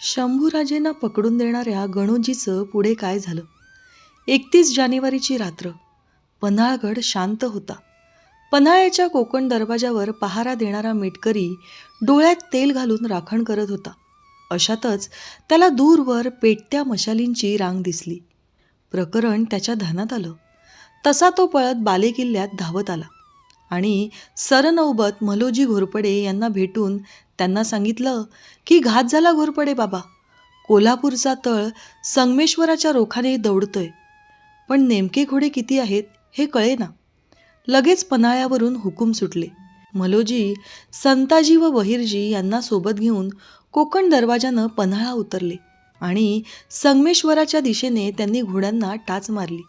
शंभूराजेंना पकडून देणाऱ्या गणोजीचं पुढे काय झालं? एकतीस जानेवारीची रात्र. पन्हाळगड शांत होता. पन्हाळ्याच्या कोकण दरवाजावर पहारा देणारा मेटकरी डोळ्यात तेल घालून राखण करत होता. अशातच त्याला दूरवर पेटत्या मशालींची रांग दिसली. प्रकरण त्याच्या ध्यानात आलं. तसा तो पळत बालेकिल्ल्यात धावत आला. आणि सरनौबत मलोजी घोरपडे यांना भेटून त्यांना सांगितलं की घात झाला घोरपडे बाबा. कोल्हापूरचा तळ संगमेश्वराच्या रोखाने दौडतोय. पण नेमके घोडे किती आहेत हे कळेना. लगेच पन्हाळ्यावरून हुकूम सुटले. मलोजी संताजी व बहिर्जी यांना सोबत घेऊन कोकण दरवाजानं पन्हाळा उतरले आणि संगमेश्वराच्या दिशेने त्यांनी घोड्यांना टाच मारली.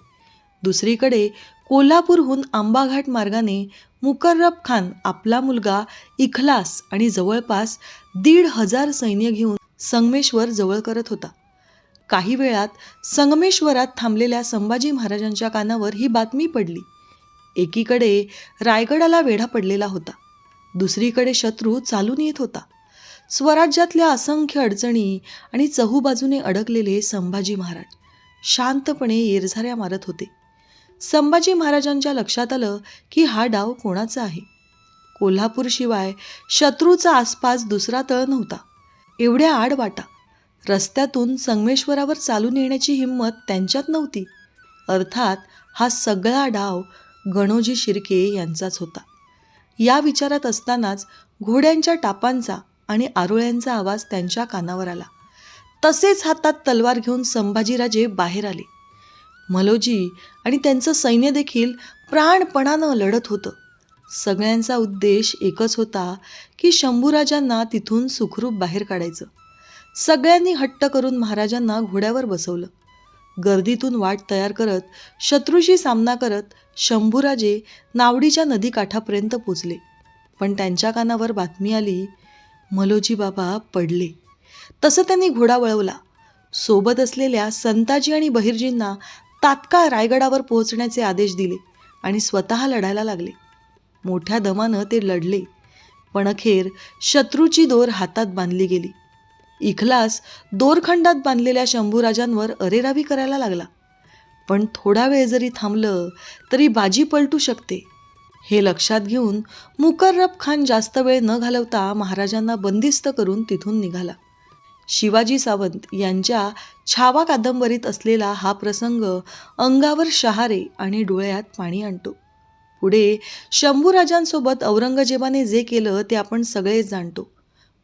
दुसरीकडे कोल्हापूरहून आंबाघाट मार्गाने मुकर्रब खान आपला मुलगा इखलास आणि जवळपास दीड हजार सैन्य घेऊन संगमेश्वर जवळ करत होता. काही वेळात संगमेश्वरात थांबलेल्या संभाजी महाराजांच्या कानावर ही बातमी पडली. एकीकडे रायगडाला वेढा पडलेला होता. दुसरीकडे शत्रू चालून येत होता. स्वराज्यातल्या असंख्य अडचणी आणि चहूबाजूने अडकलेले संभाजी महाराज शांतपणे येरझाऱ्या मारत होते. संभाजी महाराजांच्या लक्षात आलं की हा डाव कोणाचा आहे? कोल्हापूरशिवाय शत्रूचा आसपास दुसरा तळ नव्हता. एवढ्या आड वाटा. रस्त्यातून संगमेश्वरावर चालून येण्याची हिंमत त्यांच्यात नव्हती. अर्थात हा सगळा डाव गणोजी शिर्के यांचाच होता. या विचारात असतानाच घोड्यांच्या टापांचा आणि आरोळ्यांचा आवाज त्यांच्या कानावर आला. तसेच हातात तलवार घेऊन संभाजीराजे बाहेर आले. मलोजी आणि त्यांचं सैन्य देखील प्राणपणानं लढत होतं. सगळ्यांचा उद्देश एकच होता की शंभूराजांना तिथून सुखरूप बाहेर काढायचं. सगळ्यांनी हट्ट करून महाराजांना घोड्यावर बसवलं. गर्दीतून वाट तयार करत शत्रूशी सामना करत शंभूराजे नावडीच्या नदीकाठापर्यंत पोचले. पण त्यांच्या कानावर बातमी आली मलोजी बाबा पडले. तसं त्यांनी घोडा वळवला. सोबत असलेल्या संताजी आणि बहिर्जींना तात्काळ रायगडावर पोहोचण्याचे आदेश दिले आणि स्वतः लढायला लागले. मोठ्या दमानं ते लढले. पण अखेर शत्रूची दोर हातात बांधली गेली. इखलास दोरखंडात बांधलेल्या शंभूराजांवर अरेरावी करायला लागला. पण थोडा वेळ जरी थांबलं तरी बाजी पलटू शकते. हे लक्षात घेऊन मुकर्रब खान जास्त वेळ न घालवता महाराजांना बंदिस्त करून तिथून निघाला. शिवाजी सावंत यांच्या छावा कादंबरीत असलेला हा प्रसंग अंगावर शहारे आणि डोळ्यात पाणी आणतो. पुढे शंभूराजांसोबत औरंगजेबाने जे केलं ते आपण सगळेच जाणतो.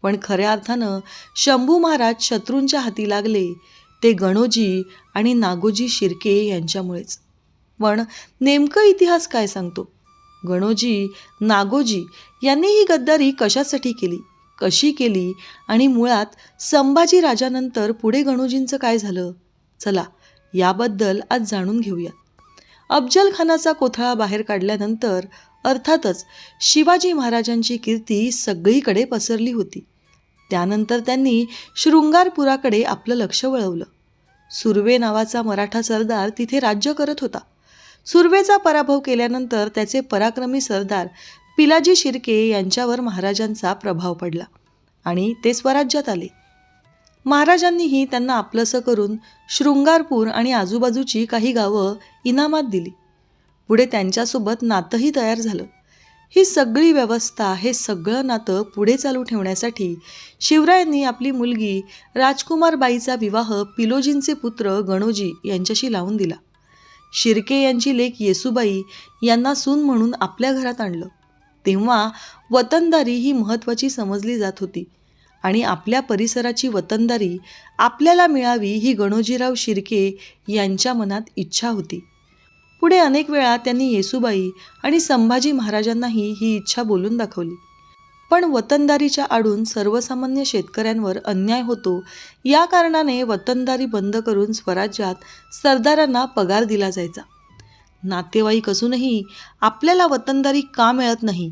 पण खऱ्या अर्थानं शंभू महाराज शत्रूंच्या हाती लागले ते गणोजी आणि नागोजी शिर्के यांच्यामुळेच. पण नेमकं इतिहास काय सांगतो? गणोजी नागोजी यांनी ही गद्दारी कशासाठी केली? कशी केली आणि मुळात संभाजी राजानंतर पुढे गणोजींचं काय झालं? चला याबद्दल आज जाणून घेऊया. अफजल खानाचा कोथळा बाहेर काढल्यानंतर अर्थातच शिवाजी महाराजांची कीर्ती सगळीकडे पसरली होती. त्यानंतर त्यांनी शृंगारपुराकडे आपलं लक्ष वळवलं. सुर्वे नावाचा मराठा सरदार तिथे राज्य करत होता. सुर्वेचा पराभव केल्यानंतर त्याचे पराक्रमी सरदार पिलाजी शिर्के यांच्यावर महाराजांचा प्रभाव पडला आणि ते स्वराज्यात आले. महाराजांनीही त्यांना आपलंसं करून शृंगारपूर आणि आजूबाजूची काही गावं इनामात दिली. पुढे त्यांच्यासोबत नातंही तयार झालं. ही सगळी व्यवस्था हे सगळं नातं पुढे चालू ठेवण्यासाठी शिवरायांनी आपली मुलगी राजकुमारबाईचा विवाह पिलोजींचे पुत्र गणोजी यांच्याशी लावून दिला. शिर्के यांची लेख येसुबाई यांना सून म्हणून आपल्या घरात आणलं. तेव्हा वतनदारी ही महत्त्वाची समजली जात होती. आणि आपल्या परिसराची वतनदारी आपल्याला मिळावी ही गणोजीराव शिर्के यांच्या मनात इच्छा होती. पुढे अनेक वेळा त्यांनी येसुबाई आणि संभाजी महाराजांनाही ही इच्छा बोलून दाखवली. पण वतनदारीच्या आडून सर्वसामान्य शेतकऱ्यांवर अन्याय होतो या कारणाने वतनदारी बंद करून स्वराज्यात सरदारांना पगार दिला जायचा. नातेवाईक असूनही आपल्याला वतनदारी का मिळत नाही?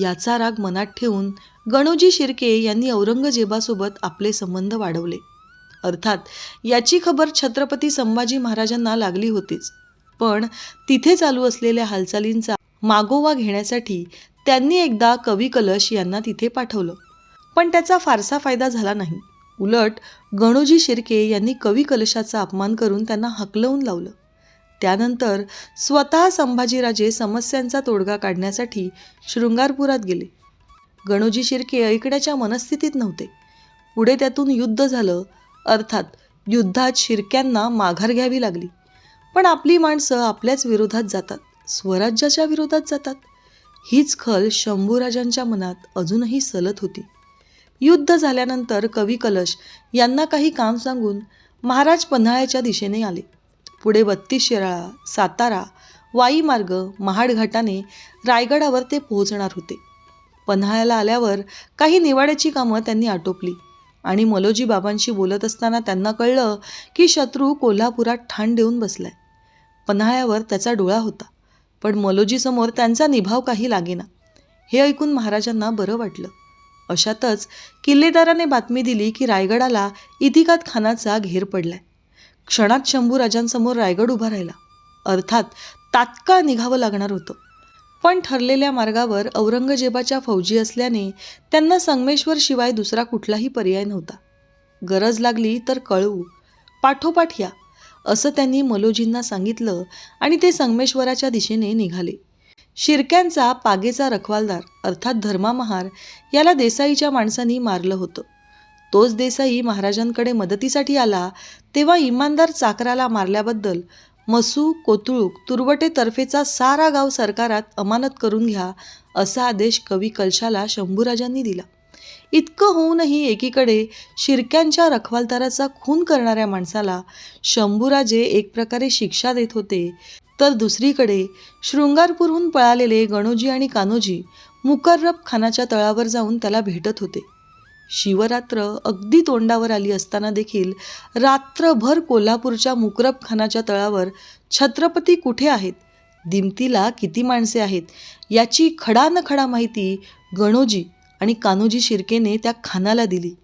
याचा राग मनात ठेवून गणोजी शिर्के यांनी औरंगजेबासोबत आपले संबंध वाढवले. अर्थात याची खबर छत्रपती संभाजी महाराजांना लागली होतीच. पण तिथे चालू असलेल्या हालचालींचा मागोवा घेण्यासाठी त्यांनी एकदा कवी कलश यांना तिथे पाठवलं. पण त्याचा फारसा फायदा झाला नाही. उलट गणोजी शिर्के यांनी कवी कलशाचा अपमान करून त्यांना हकलवून लावलं. त्यानंतर स्वतः संभाजीराजे समस्यांचा तोडगा काढण्यासाठी शृंगारपुरात गेले. गणोजी शिर्के ऐकण्याच्या मनस्थितीत नव्हते. पुढे त्यातून युद्ध झालं अर्थात युद्धात शिर्क्यांना माघार घ्यावी लागली. पण आपली माणसं आपल्याच विरोधात जातात स्वराज्याच्या विरोधात जातात. हीच खल शंभूराजांच्या मनात अजूनही सलत होती. युद्ध झाल्यानंतर कवी कलश यांना काही काम सांगून महाराज पन्हाळ्याच्या दिशेने आले. पुढे बत्तीस शिराळा सातारा वाई मार्ग महाड घाटाने रायगडावर ते पोहोचणार होते. पन्हाळ्याला आल्यावर काही निवाड्याची कामं त्यांनी आटोपली. आणि मलोजी बाबांशी बोलत असताना त्यांना कळलं की शत्रू कोल्हापुरात ठाण देऊन बसलाय. पन्हाळ्यावर त्याचा डोळा होता पण मलोजीसमोर त्यांचा निभाव काही लागेना. हे ऐकून महाराजांना बरं वाटलं. अशातच किल्लेदाराने बातमी दिली की रायगडाला इतिकात खानाचा घेर पडलाय. क्षणात शंभू राजांसमोर रायगड उभा राहिला. अर्थात तात्काळ निघावं लागणार होतं. पण ठरलेल्या मार्गावर औरंगजेबाच्या फौजी असल्याने त्यांना संगमेश्वर शिवाय दुसरा कुठलाही पर्याय नव्हता. गरज लागली तर कळवू पाठोपाठ या असं त्यांनी मलोजींना सांगितलं आणि ते संगमेश्वराच्या दिशेने निघाले. शिरक्यांचा पागेचा रखवालदार अर्थात धर्मामहार याला देसाईच्या माणसांनी मारलं होतं. तोच देसाई महाराजांकडे मदतीसाठी आला तेव्हा इमानदार चाकराला मारल्याबद्दल मसू कोतुळूक तुरवटे तर्फेचा सारा गाव सरकारात अमानत करून घ्या असा आदेश कवी कलशाला शंभूराजांनी दिला. इतकं होऊनही एकीकडे शिरक्यांच्या रखवालदाराचा खून करणाऱ्या माणसाला शंभूराजे एक प्रकारे शिक्षा देत होते तर दुसरीकडे शृंगारपूरहून पळालेले गणोजी आणि कान्होजी मुकर्रब खानाच्या तळावर जाऊन त्याला भेटत होते. शिवरात्र अगदी तोंडावर आली असताना देखील रात्रभर कोल्हापूरच्या मुकरब खानाच्या तळावर छत्रपती कुठे आहेत? दिमतीला किती माणसे आहेत? याची खडा न खडा माहिती गणोजी आणि कान्होजी शिर्केने त्या खानाला दिली.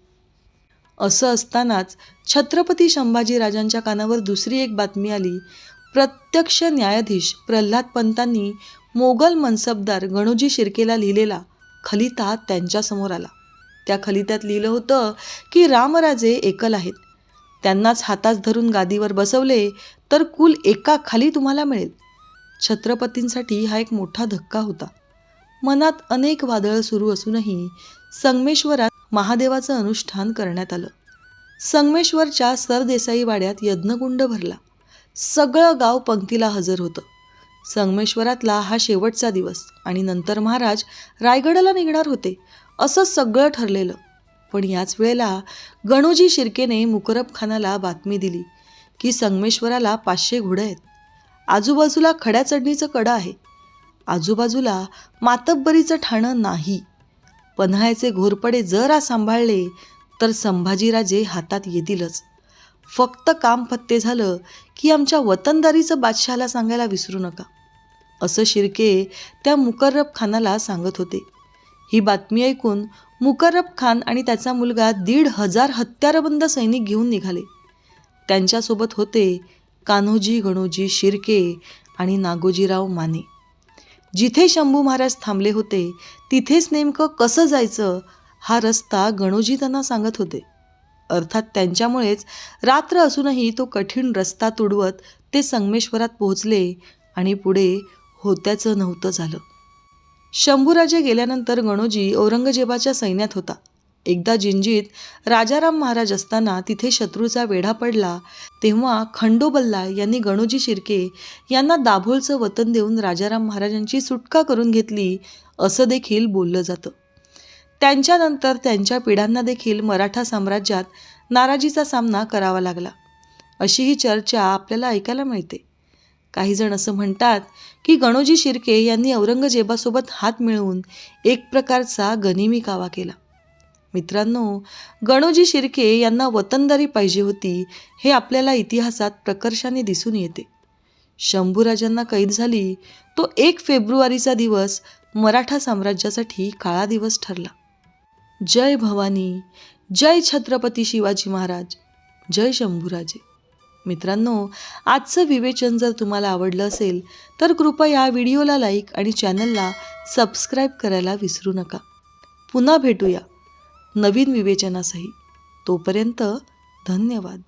असं असतानाच छत्रपती संभाजीराजांच्या कानावर दुसरी एक बातमी आली. प्रत्यक्ष न्यायाधीश प्रल्हाद पंतांनी मोगल मनसबदार गणोजी शिर्केला लिहिलेला खलिता त्यांच्यासमोर आला. त्या खलित्यात लिहिलं होतं की रामराजे एकल आहेत. त्यांनाच हातास धरून गादीवर बसवले तर कुल एका खाली तुम्हाला मिळेल. छत्रपतींसाठी हा एक मोठा धक्का होता. मनात अनेक वादळ सुरू असूनही संगमेश्वरात महादेवाचं अनुष्ठान करण्यात आलं. संगमेश्वरच्या सरदेसाई वाड्यात यज्ञकुंड भरला. सगळं गाव पंक्तीला हजर होतं. संगमेश्वरातला हा शेवटचा दिवस आणि नंतर महाराज रायगडाला निघणार होते. असं सगळं ठरलेलं. पण याच वेळेला गणोजी शिर्केने मुकरब खानाला बातमी दिली की संगमेश्वराला पाचशे घोडं आहेत. आजूबाजूला खड्या चढणीचं कडं आहे. आजूबाजूला मातब्बरीचं ठाणं नाही. पन्हाळ्याचे घोरपडे जरा सांभाळले तर संभाजीराजे हातात येतीलच. फक्त काम फत्ते झालं की आमच्या वतनदारीचं बादशहाला सांगायला विसरू नका. असं शिर्के त्या मुकर्रब खानाला सांगत होते. ही बातमी ऐकून मुकर्रब खान आणि त्याचा मुलगा दीड हजार हत्यारबंद सैनिक घेऊन निघाले. त्यांच्यासोबत होते कान्होजी गणोजी शिर्के आणि नागोजीराव माने. जिथे शंभू महाराज थांबले होते तिथेच नेमकं कसं जायचं हा रस्ता गणोजी त्यांना सांगत होते. अर्थात त्यांच्यामुळेच रात्र असूनही तो कठीण रस्ता तुडवत ते संगमेश्वरात पोहोचले आणि पुढे होत्याचं नव्हतं झालं. शंभूराजे गेल्यानंतर गणोजी औरंगजेबाच्या सैन्यात होता. एकदा जिंजीत राजाराम महाराज असताना तिथे शत्रूचा वेढा पडला तेव्हा खंडोबल्ला यांनी गणोजी शिर्के यांना दाभोलचं वतन देऊन राजाराम महाराजांची सुटका करून घेतली असं देखील बोललं जातं. त्यांच्यानंतर त्यांच्या पिढ्यांना देखील मराठा साम्राज्यात नाराजीचा सामना करावा लागला. अशी ही चर्चा आपल्याला ऐकायला मिळते. काही जण असं म्हणतात की गणोजी शिर्के यांनी औरंगजेबासोबत हात मिळवून एक प्रकारचा गनिमी कावा केला. मित्रांनो गणोजी शिर्के यांना वतनदारी पाहिजे होती हे आपल्याला इतिहासात प्रकर्षाने दिसून येते. शंभूराजांना कैद झाली तो एक फेब्रुवारीचा दिवस मराठा साम्राज्यासाठी काळा दिवस ठरला. जय भवानी जय छत्रपती शिवाजी महाराज जय शंभूराजे. मित्रांनो आजचं विवेचन जर तुम्हाला आवडलं असेल तर कृपया व्हिडिओला लाईक आणि चॅनलला सबस्क्राईब करायला विसरू नका. पुन्हा भेटूया नवीन विवेचनासही. तोपर्यंत धन्यवाद.